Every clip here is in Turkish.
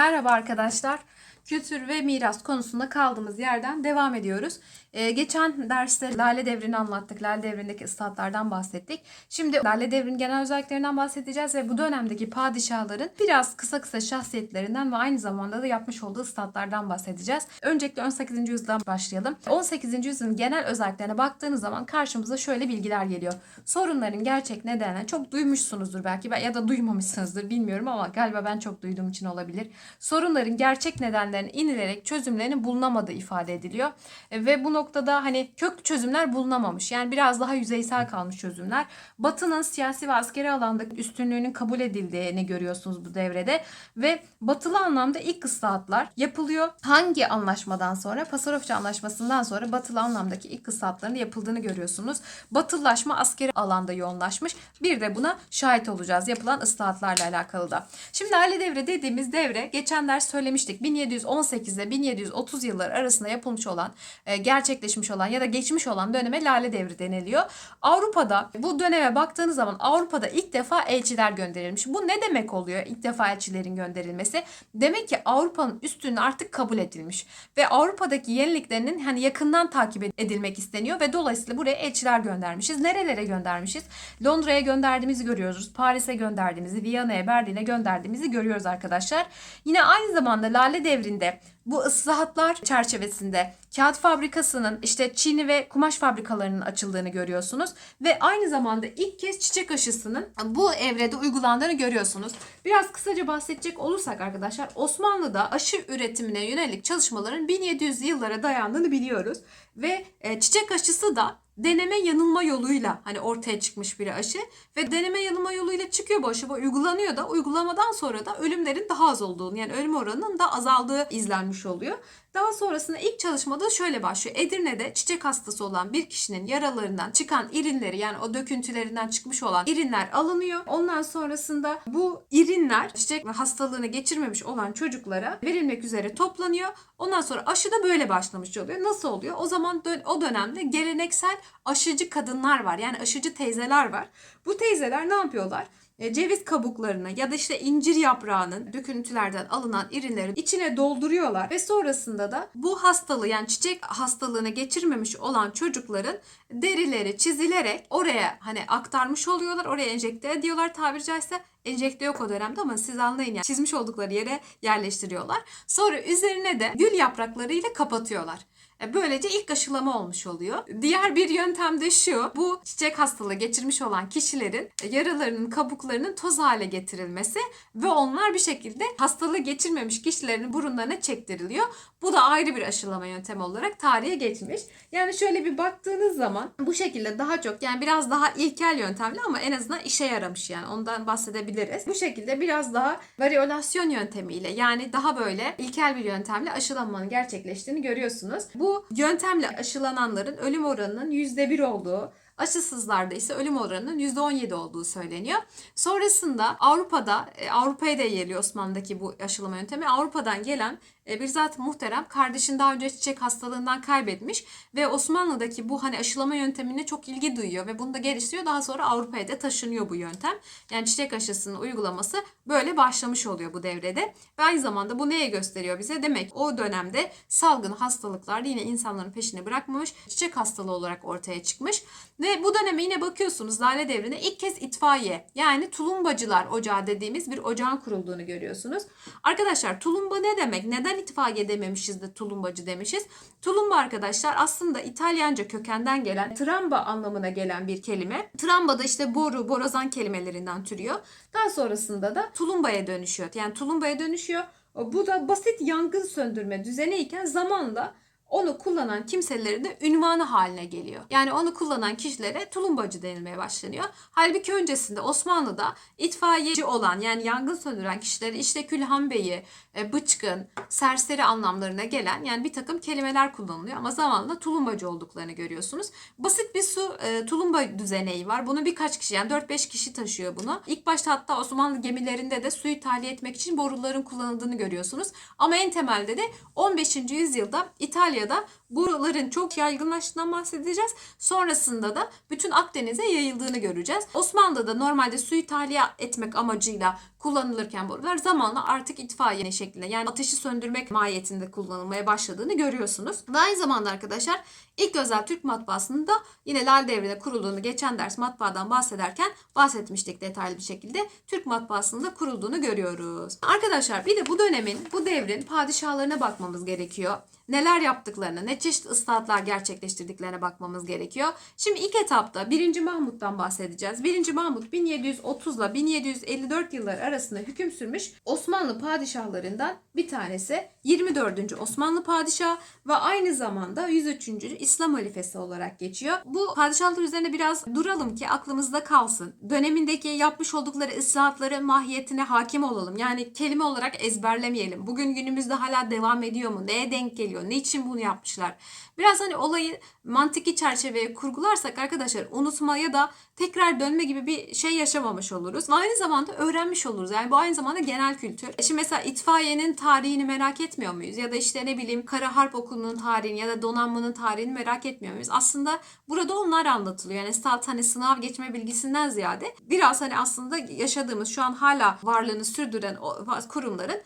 Merhaba arkadaşlar. Kültür ve miras konusunda kaldığımız yerden devam ediyoruz. Ee, geçen derste Lale Devri'ni anlattık. Lale Devri'ndeki ıslahatlardan bahsettik. Şimdi Lale Devri'nin genel özelliklerinden bahsedeceğiz ve bu dönemdeki padişahların biraz kısa kısa şahsiyetlerinden ve aynı zamanda da yapmış olduğu ıslahatlardan bahsedeceğiz. Öncelikle 18. yüzyıldan başlayalım. 18. yüzyılın genel özelliklerine baktığınız zaman karşımıza şöyle bilgiler geliyor. Sorunların gerçek nedenini çok duymuşsunuzdur belki ya da duymamışsınızdır bilmiyorum ama galiba ben çok duyduğum için olabilir. Sorunların gerçek nedenlerinin inilerek çözümlerinin bulunamadığı ifade ediliyor. E, Ve bu noktada hani kök çözümler bulunamamış. Yani biraz daha yüzeysel kalmış çözümler. Batı'nın siyasi ve askeri alanda üstünlüğünün kabul edildiğini görüyorsunuz bu devrede. Ve batılı anlamda ilk ıslahatlar yapılıyor. Hangi anlaşmadan sonra? Pasarofça anlaşmasından sonra batılı anlamdaki ilk ıslahatların yapıldığını görüyorsunuz. Batılılaşma askeri alanda yoğunlaşmış. Bir de buna şahit olacağız yapılan ıslahatlarla alakalı da. Şimdi Lale Devre dediğimiz devre geçen ders söylemiştik. 1718 ile 1730 yılları arasında yapılmış olan, e, gerçekleşmiş olan ya da geçmiş olan döneme Lale Devri deniliyor. Avrupa'da bu döneme baktığınız zaman Avrupa'da ilk defa elçiler gönderilmiş. Bu ne demek oluyor ilk defa elçilerin gönderilmesi? Demek ki Avrupa'nın üstünlüğü artık kabul edilmiş ve Avrupa'daki yeniliklerinin hani yakından takip edilmek isteniyor ve dolayısıyla buraya elçiler göndermişiz. Nerelere göndermişiz? Londra'ya gönderdiğimizi görüyoruz. Paris'e gönderdiğimizi, Viyana'ya, Berlin'e gönderdiğimizi görüyoruz arkadaşlar. Yine aynı zamanda Lale Devri'nde bu ıslahatlar çerçevesinde kağıt fabrikasının işte çini ve kumaş fabrikalarının açıldığını görüyorsunuz ve aynı zamanda ilk kez çiçek aşısının bu evrede uygulandığını görüyorsunuz. Biraz kısaca bahsedecek olursak arkadaşlar Osmanlı'da aşı üretimine yönelik çalışmaların 1700 yıllara dayandığını biliyoruz ve e, çiçek aşısı da deneme yanılma yoluyla hani ortaya çıkmış bir aşı ve deneme yanılma yoluyla çıkıyor bu aşı bu uygulanıyor da uygulamadan sonra da ölümlerin daha az olduğunu yani ölüm oranının da azaldığı izlenmiş oluyor. Daha sonrasında ilk çalışmada şöyle başlıyor. Edirne'de çiçek hastası olan bir kişinin yaralarından çıkan irinleri yani o döküntülerinden çıkmış olan irinler alınıyor. Ondan sonrasında bu irinler çiçek hastalığını geçirmemiş olan çocuklara verilmek üzere toplanıyor. Ondan sonra aşı da böyle başlamış oluyor. Nasıl oluyor? O zaman o dönemde geleneksel aşıcı kadınlar var. Yani aşıcı teyzeler var. Bu teyzeler ne yapıyorlar? E, ceviz kabuklarını ya da işte incir yaprağının döküntülerden alınan irinleri içine dolduruyorlar ve sonrasında da bu hastalığı yani çiçek hastalığını geçirmemiş olan çocukların derileri çizilerek oraya hani aktarmış oluyorlar. Oraya enjekte ediyorlar tabiri caizse. Enjekte yok o dönemde ama siz anlayın yani. Çizmiş oldukları yere yerleştiriyorlar. Sonra üzerine de gül yapraklarıyla kapatıyorlar. E, Böylece ilk aşılama olmuş oluyor. Diğer bir yöntem de şu. Bu çiçek hastalığı geçirmiş olan kişilerin e, yaralarının kabuklarının toz hale getirilmesi ve onlar bir şekilde hastalığı geçirmemiş kişilerin burunlarına çektiriliyor. Bu da ayrı bir aşılama yöntemi olarak tarihe geçmiş. Yani şöyle bir baktığınız zaman bu şekilde daha çok yani biraz daha ilkel yöntemli ama en azından işe yaramış yani ondan bahsedebiliriz. Bu şekilde biraz daha variolasyon yöntemiyle yani daha böyle ilkel bir yöntemle aşılanmanın gerçekleştiğini görüyorsunuz. Bu yöntemle aşılananların ölüm oranının %1 olduğu Aşısızlarda ise ölüm oranının %17 olduğu söyleniyor. Sonrasında Avrupa'da, e, Avrupa'ya da yayılıyor Osmanlı'daki bu aşılama yöntemi. Avrupa'dan gelen bir zat muhterem kardeşini daha önce çiçek hastalığından kaybetmiş ve Osmanlı'daki bu hani aşılama yöntemine çok ilgi duyuyor ve bunu da geliştiriyor. Daha sonra Avrupa'ya da taşınıyor bu yöntem. Yani çiçek aşısının uygulaması böyle başlamış oluyor bu devrede. Ve aynı zamanda bu neye gösteriyor bize? Demek o dönemde salgın hastalıklar yine insanların peşini bırakmamış. Çiçek hastalığı olarak ortaya çıkmış. Ve bu döneme yine bakıyorsunuz Lale Devri'ne ilk kez itfaiye yani tulumbacılar ocağı dediğimiz bir ocağın kurulduğunu görüyorsunuz. Arkadaşlar tulumba ne demek? Neden itfaiye dememişiz de tulumbacı demişiz? Tulumba arkadaşlar aslında İtalyanca kökenden gelen tramba anlamına gelen bir kelime. Tramba da işte boru, borazan kelimelerinden türüyor. Daha sonrasında da tulumbaya dönüşüyor. Yani tulumbaya dönüşüyor. Bu da basit yangın söndürme düzeni iken zamanla onu kullanan kimselerin de ünvanı haline geliyor. Yani onu kullanan kişilere tulumbacı denilmeye başlanıyor. Halbuki öncesinde Osmanlı'da itfaiyeci olan yani yangın söndüren kişileri işte Külhan Bey'i, e, bıçkın, serseri anlamlarına gelen yani bir takım kelimeler kullanılıyor ama zamanla tulumbacı olduklarını görüyorsunuz. Basit bir su e, tulumba düzeneği var. Bunu birkaç kişi yani 4-5 kişi taşıyor bunu. İlk başta hatta Osmanlı gemilerinde de suyu tahliye etmek için boruların kullanıldığını görüyorsunuz. Ama en temelde de 15. yüzyılda İtalya'da boruların çok yaygınlaştığından bahsedeceğiz. Sonrasında da bütün Akdeniz'e yayıldığını göreceğiz. Osmanlı'da normalde suyu tahliye etmek amacıyla kullanılırken borular zamanla artık itfaiye şeklinde yani ateşi söndürmek mahiyetinde kullanılmaya başladığını görüyorsunuz. Ve aynı zamanda arkadaşlar ilk özel Türk matbaasının da yine Lal Devri'ne kurulduğunu geçen ders matbaadan bahsederken bahsetmiştik detaylı bir şekilde. Türk matbaasının da kurulduğunu görüyoruz. Arkadaşlar bir de bu dönemin, bu devrin padişahlarına bakmamız gerekiyor neler yaptıklarına, ne çeşit ıslahatlar gerçekleştirdiklerine bakmamız gerekiyor. Şimdi ilk etapta 1. Mahmut'tan bahsedeceğiz. 1. Mahmut 1730 ile 1754 yılları arasında hüküm sürmüş Osmanlı padişahlarından bir tanesi. 24. Osmanlı padişahı ve aynı zamanda 103. İslam halifesi olarak geçiyor. Bu padişahlar üzerine biraz duralım ki aklımızda kalsın. Dönemindeki yapmış oldukları ıslahatları mahiyetine hakim olalım. Yani kelime olarak ezberlemeyelim. Bugün günümüzde hala devam ediyor mu? Neye denk geliyor? Ne için bunu yapmışlar? Biraz hani olayı mantıki çerçeveye kurgularsak arkadaşlar unutma ya da tekrar dönme gibi bir şey yaşamamış oluruz. Ve aynı zamanda öğrenmiş oluruz. Yani bu aynı zamanda genel kültür. E Şimdi mesela itfaiyenin tarihini merak etmiyor muyuz? Ya da işte ne bileyim Kara Harp Okulu'nun tarihini ya da donanmanın tarihini merak etmiyor muyuz? Aslında burada onlar anlatılıyor. Yani stat hani sınav geçme bilgisinden ziyade biraz hani aslında yaşadığımız şu an hala varlığını sürdüren o kurumların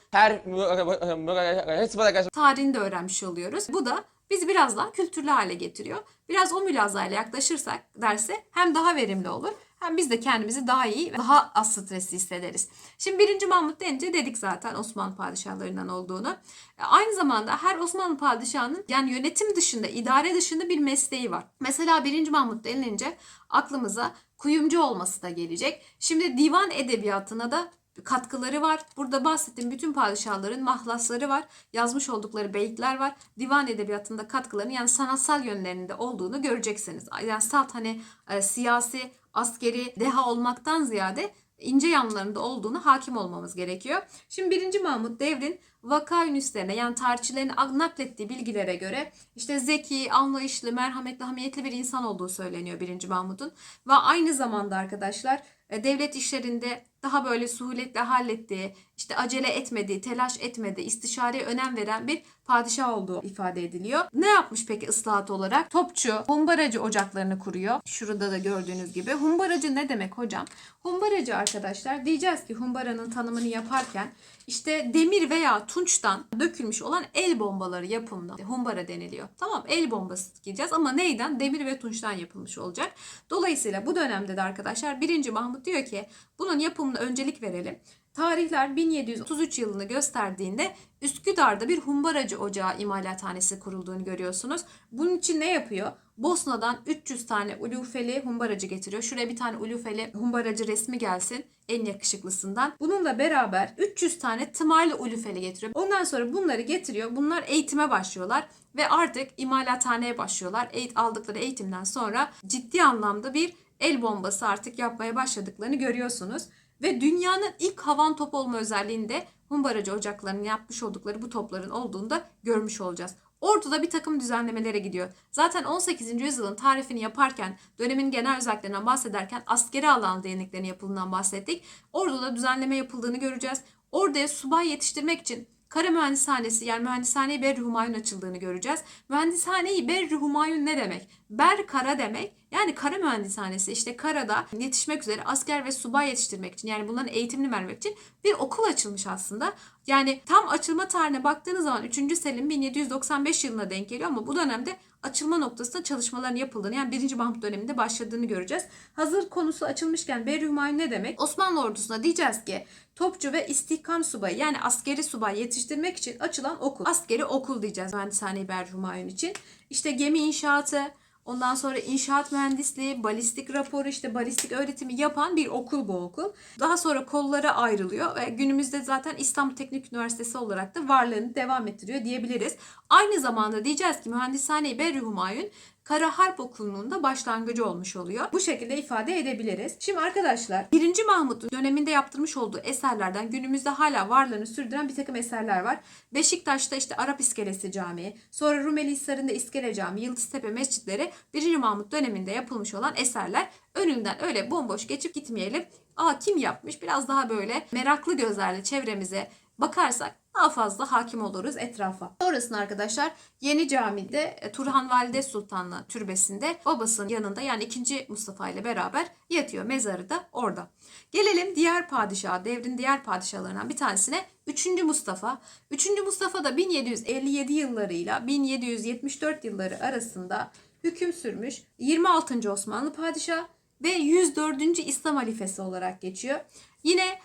tarihini de öğrenmiş oluyoruz. Bu da bizi biraz daha kültürlü hale getiriyor. Biraz o mülazayla yaklaşırsak derse hem daha verimli olur hem biz de kendimizi daha iyi ve daha az stresli hissederiz. Şimdi 1. Mahmut denince dedik zaten Osmanlı padişahlarından olduğunu. E, Aynı zamanda her Osmanlı padişahının yani yönetim dışında, idare dışında bir mesleği var. Mesela 1. Mahmut denilince aklımıza kuyumcu olması da gelecek. Şimdi divan edebiyatına da katkıları var. Burada bahsettiğim bütün padişahların mahlasları var. Yazmış oldukları beyitler var. Divan edebiyatında katkılarını yani sanatsal yönlerinde olduğunu göreceksiniz. Yani salt hani e, siyasi, askeri deha olmaktan ziyade ince yanlarında olduğunu hakim olmamız gerekiyor. Şimdi 1. Mahmut devrin vaka ünislerine yani tarihçilerin naklettiği bilgilere göre işte zeki, anlayışlı, merhametli, hamiyetli bir insan olduğu söyleniyor 1. Mahmut'un. Ve aynı zamanda arkadaşlar e, devlet işlerinde daha böyle suhuletle hallettiği, işte acele etmediği, telaş etmediği, istişareye önem veren bir padişah olduğu ifade ediliyor. Ne yapmış peki ıslahat olarak? Topçu, humbaracı ocaklarını kuruyor. Şurada da gördüğünüz gibi. Humbaracı ne demek hocam? Humbaracı arkadaşlar diyeceğiz ki humbaranın tanımını yaparken işte demir veya tunçtan dökülmüş olan el bombaları yapımına humbara deniliyor. Tamam el bombası diyeceğiz ama neyden? Demir ve tunçtan yapılmış olacak. Dolayısıyla bu dönemde de arkadaşlar 1. Mahmut diyor ki bunun yapımına öncelik verelim. Tarihler 1733 yılını gösterdiğinde Üsküdar'da bir humbaracı ocağı imalathanesi kurulduğunu görüyorsunuz. Bunun için ne yapıyor? Bosna'dan 300 tane ulufeli humbaracı getiriyor. Şuraya bir tane ulufeli humbaracı resmi gelsin en yakışıklısından. Bununla beraber 300 tane tımarlı ulufeli getiriyor. Ondan sonra bunları getiriyor. Bunlar eğitime başlıyorlar ve artık imalathaneye başlıyorlar. Eğit aldıkları eğitimden sonra ciddi anlamda bir el bombası artık yapmaya başladıklarını görüyorsunuz. Ve dünyanın ilk havan top olma özelliğinde humbaracı ocaklarının yapmış oldukları bu topların olduğunu da görmüş olacağız. Ordu'da bir takım düzenlemelere gidiyor. Zaten 18. yüzyılın tarifini yaparken, dönemin genel özelliklerinden bahsederken askeri alan değneklerinin yapıldığından bahsettik. Ordu'da düzenleme yapıldığını göreceğiz. Orduya subay yetiştirmek için Kara Mühendishanesi yani Mühendishane-i Berri Humayun açıldığını göreceğiz. Mühendishane-i Berri Humayun ne demek? Ber kara demek. Yani kara mühendishanesi işte karada yetişmek üzere asker ve subay yetiştirmek için yani bunların eğitimini vermek için bir okul açılmış aslında. Yani tam açılma tarihine baktığınız zaman 3. Selim 1795 yılına denk geliyor ama bu dönemde açılma noktasında çalışmaların yapıldığını yani 1. Mahmut döneminde başladığını göreceğiz. Hazır konusu açılmışken Berri Humayun ne demek? Osmanlı ordusuna diyeceğiz ki topçu ve istihkam subayı yani askeri subay yetiştirmek için açılan okul. Askeri okul diyeceğiz Mühendishane-i Berri Humayun için. İşte gemi inşaatı, Ondan sonra inşaat mühendisliği, balistik raporu, işte balistik öğretimi yapan bir okul bu okul. Daha sonra kollara ayrılıyor ve günümüzde zaten İstanbul Teknik Üniversitesi olarak da varlığını devam ettiriyor diyebiliriz. Aynı zamanda diyeceğiz ki Mühendishane-i Berri Humayun Kara Harp Okulu'nun da başlangıcı olmuş oluyor. Bu şekilde ifade edebiliriz. Şimdi arkadaşlar 1. Mahmut'un döneminde yaptırmış olduğu eserlerden günümüzde hala varlığını sürdüren bir takım eserler var. Beşiktaş'ta işte Arap İskelesi Camii, sonra Rumeli Hisarı'nda İskele Camii, Yıldıztepe Mescitleri 1. Mahmut döneminde yapılmış olan eserler. Önünden öyle bomboş geçip gitmeyelim. Aa kim yapmış? Biraz daha böyle meraklı gözlerle çevremize bakarsak daha fazla hakim oluruz etrafa. Sonrasında arkadaşlar Yeni Cami'de e, Turhan Valide Sultan'la türbesinde babasının yanında yani 2. Mustafa ile beraber yatıyor. Mezarı da orada. Gelelim diğer padişah, devrin diğer padişahlarından bir tanesine 3. Mustafa. 3. Mustafa da 1757 yıllarıyla 1774 yılları arasında hüküm sürmüş 26. Osmanlı padişah ve 104. İslam halifesi olarak geçiyor. Yine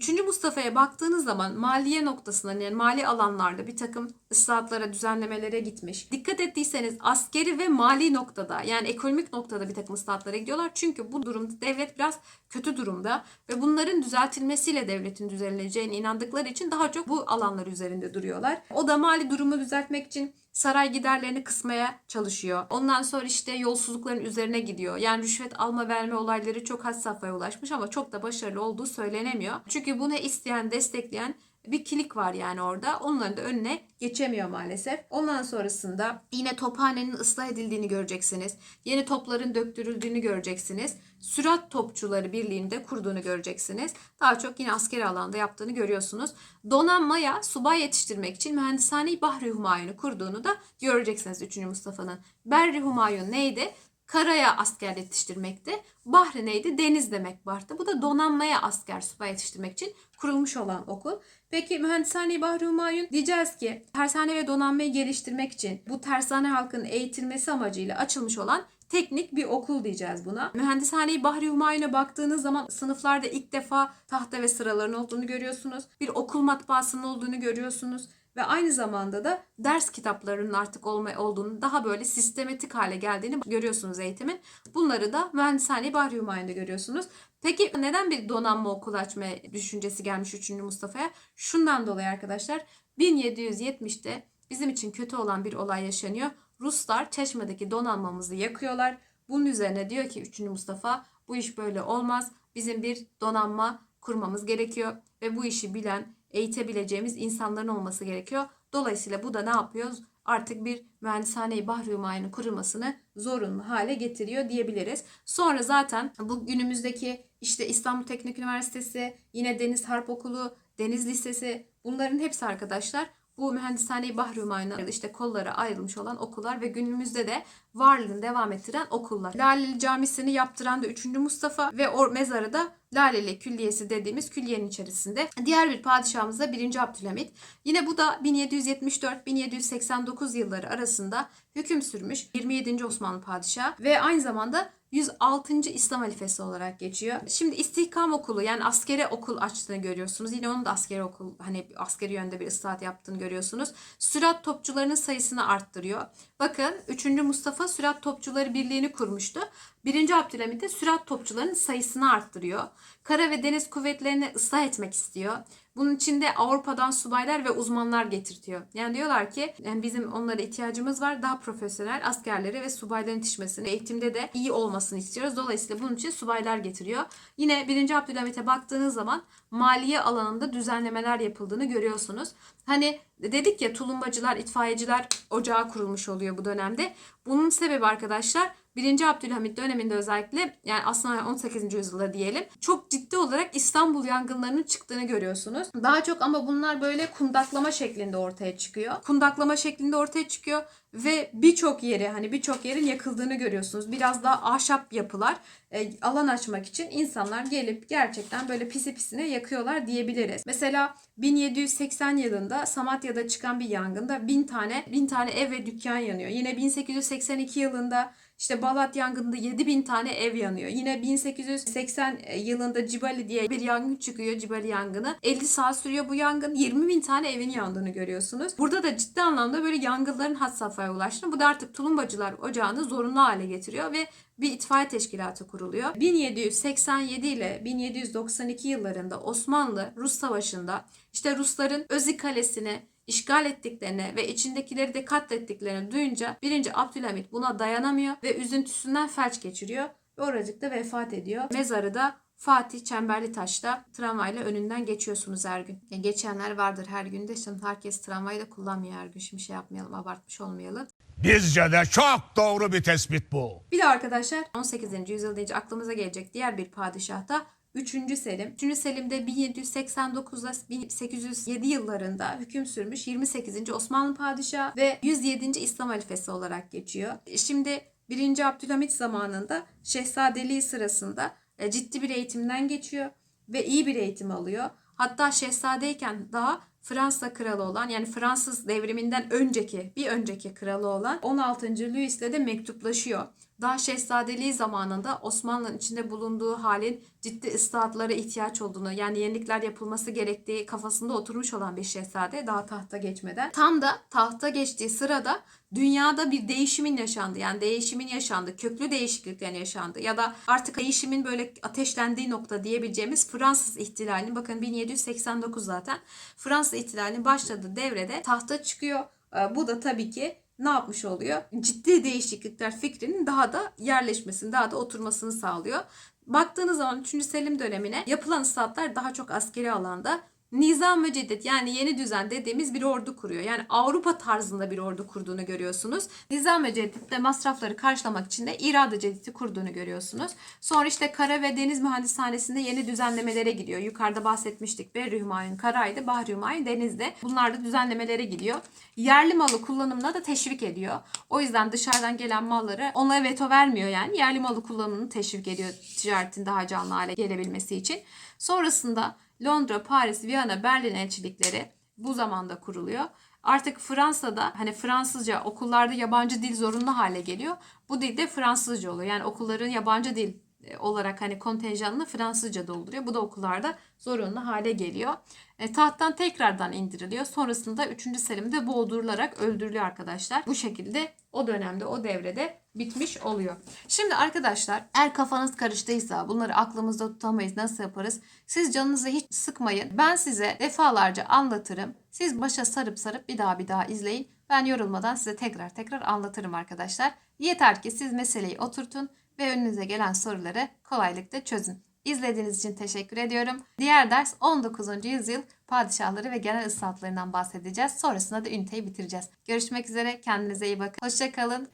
3. Mustafa'ya baktığınız zaman maliye noktasında yani mali alanlarda bir takım ıslahatlara, düzenlemelere gitmiş. Dikkat ettiyseniz askeri ve mali noktada yani ekonomik noktada bir takım ıslahatlara gidiyorlar. Çünkü bu durumda devlet biraz kötü durumda ve bunların düzeltilmesiyle devletin düzeleceğine inandıkları için daha çok bu alanlar üzerinde duruyorlar. O da mali durumu düzeltmek için saray giderlerini kısmaya çalışıyor. Ondan sonra işte yolsuzlukların üzerine gidiyor. Yani rüşvet alma verme olayları çok had safhaya ulaşmış ama çok da başarılı olduğu söylenemiyor. Çünkü bunu isteyen, destekleyen bir kilik var yani orada. Onların da önüne geçemiyor maalesef. Ondan sonrasında yine tophanenin ıslah edildiğini göreceksiniz. Yeni topların döktürüldüğünü göreceksiniz. Sürat Topçuları Birliği'ni de kurduğunu göreceksiniz. Daha çok yine askeri alanda yaptığını görüyorsunuz. Donanmaya subay yetiştirmek için Mühendishane Bahri Humayun'u kurduğunu da göreceksiniz 3. Mustafa'nın. Berri Humayun neydi? Karaya asker yetiştirmekti. Bahri neydi? Deniz demek vardı. Bu da donanmaya asker subay yetiştirmek için kurulmuş olan okul. Peki Mühendishane Bahri Humayun diyeceğiz ki tersane ve donanmayı geliştirmek için bu tersane halkının eğitilmesi amacıyla açılmış olan teknik bir okul diyeceğiz buna. Mühendishane Bahri Humayun'a baktığınız zaman sınıflarda ilk defa tahta ve sıraların olduğunu görüyorsunuz. Bir okul matbaasının olduğunu görüyorsunuz. Ve aynı zamanda da ders kitaplarının artık olma, olduğunu daha böyle sistematik hale geldiğini görüyorsunuz eğitimin. Bunları da Mühendishane Bahri Humayun'da görüyorsunuz. Peki neden bir donanma okulu açma düşüncesi gelmiş 3. Mustafa'ya? Şundan dolayı arkadaşlar 1770'te bizim için kötü olan bir olay yaşanıyor. Ruslar Çeşme'deki donanmamızı yakıyorlar. Bunun üzerine diyor ki 3. Mustafa bu iş böyle olmaz. Bizim bir donanma kurmamız gerekiyor ve bu işi bilen, eğitebileceğimiz insanların olması gerekiyor. Dolayısıyla bu da ne yapıyoruz? Artık bir mühendishane-i bahri kurulmasını zorunlu hale getiriyor diyebiliriz. Sonra zaten bu günümüzdeki işte İstanbul Teknik Üniversitesi, yine Deniz Harp Okulu, Deniz Lisesi bunların hepsi arkadaşlar bu Mühendishane-i Bahri işte kollara ayrılmış olan okullar ve günümüzde de varlığını devam ettiren okullar. Laleli Camisi'ni yaptıran da 3. Mustafa ve o mezarı da Laleli Külliyesi dediğimiz külliyenin içerisinde. Diğer bir padişahımız da 1. Abdülhamit. Yine bu da 1774-1789 yılları arasında hüküm sürmüş 27. Osmanlı padişahı ve aynı zamanda 106. İslam halifesi olarak geçiyor. Şimdi istihkam okulu yani askeri okul açtığını görüyorsunuz. Yine onun da askeri okul hani askeri yönde bir ıslahat yaptığını görüyorsunuz. Sürat topçularının sayısını arttırıyor. Bakın 3. Mustafa Sürat Topçuları Birliği'ni kurmuştu. 1. Abdülhamit de sürat topçularının sayısını arttırıyor. Kara ve deniz kuvvetlerini ıslah etmek istiyor. Bunun için de Avrupa'dan subaylar ve uzmanlar getirtiyor. Yani diyorlar ki yani bizim onlara ihtiyacımız var. Daha profesyonel askerleri ve subayların yetişmesini, eğitimde de iyi olmasını istiyoruz. Dolayısıyla bunun için subaylar getiriyor. Yine 1. Abdülhamit'e baktığınız zaman maliye alanında düzenlemeler yapıldığını görüyorsunuz. Hani dedik ya tulumbacılar, itfaiyeciler ocağı kurulmuş oluyor bu dönemde. Bunun sebebi arkadaşlar 1. Abdülhamit döneminde özellikle yani aslında 18. yüzyılda diyelim çok ciddi olarak İstanbul yangınlarının çıktığını görüyorsunuz. Daha çok ama bunlar böyle kundaklama şeklinde ortaya çıkıyor. Kundaklama şeklinde ortaya çıkıyor ve birçok yeri hani birçok yerin yakıldığını görüyorsunuz. Biraz daha ahşap yapılar e, alan açmak için insanlar gelip gerçekten böyle pisi pisine yakıyorlar diyebiliriz. Mesela 1780 yılında Samatya'da çıkan bir yangında bin tane bin tane ev ve dükkan yanıyor. Yine 1882 yılında işte Balat yangında 7000 tane ev yanıyor. Yine 1880 yılında Cibali diye bir yangın çıkıyor. Cibali yangını. 50 saat sürüyor bu yangın. 20 bin tane evin yandığını görüyorsunuz. Burada da ciddi anlamda böyle yangınların had safhaya ulaştığını. Bu da artık tulumbacılar ocağını zorunlu hale getiriyor ve bir itfaiye teşkilatı kuruluyor. 1787 ile 1792 yıllarında Osmanlı Rus Savaşı'nda işte Rusların Özü Kalesi'ni işgal ettiklerini ve içindekileri de katlettiklerini duyunca 1. Abdülhamit buna dayanamıyor ve üzüntüsünden felç geçiriyor ve oracıkta vefat ediyor. Mezarı da Fatih Çemberli Taş'ta tramvayla önünden geçiyorsunuz her gün. Yani geçenler vardır her günde. Şimdi herkes tramvayı da kullanmıyor her gün. Şimdi şey yapmayalım, abartmış olmayalım. Bizce de çok doğru bir tespit bu. Bir de arkadaşlar 18. yüzyıl deyince aklımıza gelecek diğer bir padişah da 3. Selim. 3. Selim de 1789'da 1807 yıllarında hüküm sürmüş 28. Osmanlı padişahı ve 107. İslam halifesi olarak geçiyor. Şimdi 1. Abdülhamit zamanında şehzadeliği sırasında e, ciddi bir eğitimden geçiyor ve iyi bir eğitim alıyor. Hatta şehzadeyken daha Fransa kralı olan yani Fransız devriminden önceki bir önceki kralı olan 16. Louis'le de mektuplaşıyor. Daha şehzadeliği zamanında Osmanlı'nın içinde bulunduğu halin ciddi ıslahatlara ihtiyaç olduğunu yani yenilikler yapılması gerektiği kafasında oturmuş olan bir şehzade daha tahta geçmeden. Tam da tahta geçtiği sırada dünyada bir değişimin yaşandı. Yani değişimin yaşandı, köklü değişikliklerin yaşandı ya da artık değişimin böyle ateşlendiği nokta diyebileceğimiz Fransız ihtilalinin bakın 1789 zaten Fransız ihtilalinin başladığı devrede tahta çıkıyor. Ee, Bu da tabii ki ne yapmış oluyor? Ciddi değişiklikler fikrinin daha da yerleşmesini, daha da oturmasını sağlıyor. Baktığınız zaman 3. Selim dönemine yapılan ıslahatlar daha çok askeri alanda Nizam ve Cedid yani yeni düzen dediğimiz bir ordu kuruyor. Yani Avrupa tarzında bir ordu kurduğunu görüyorsunuz. Nizam ve de masrafları karşılamak için de İrade Cedid'i kurduğunu görüyorsunuz. Sonra işte kara ve deniz mühendishanesinde yeni düzenlemelere gidiyor. Yukarıda bahsetmiştik. Berri Hümayun karaydı, Bahri Hümayun denizde. Bunlar da düzenlemelere gidiyor. Yerli malı kullanımına da teşvik ediyor. O yüzden dışarıdan gelen malları onlara veto vermiyor yani. Yerli malı kullanımını teşvik ediyor ticaretin daha canlı hale gelebilmesi için. Sonrasında Londra, Paris, Viyana, Berlin elçilikleri bu zamanda kuruluyor. Artık Fransa'da hani Fransızca okullarda yabancı dil zorunlu hale geliyor. Bu dil de Fransızca oluyor. Yani okulların yabancı dil olarak hani kontenjanını Fransızca dolduruyor. Bu da okullarda zorunlu hale geliyor. E, tahttan tekrardan indiriliyor. Sonrasında 3. Selim'de boğdurularak öldürülüyor arkadaşlar. Bu şekilde o dönemde o devrede bitmiş oluyor. Şimdi arkadaşlar eğer kafanız karıştıysa bunları aklımızda tutamayız nasıl yaparız? Siz canınızı hiç sıkmayın. Ben size defalarca anlatırım. Siz başa sarıp sarıp bir daha bir daha izleyin. Ben yorulmadan size tekrar tekrar anlatırım arkadaşlar. Yeter ki siz meseleyi oturtun ve önünüze gelen soruları kolaylıkla çözün. İzlediğiniz için teşekkür ediyorum. Diğer ders 19. yüzyıl padişahları ve genel ıslahatlarından bahsedeceğiz. Sonrasında da üniteyi bitireceğiz. Görüşmek üzere. Kendinize iyi bakın. Hoşçakalın.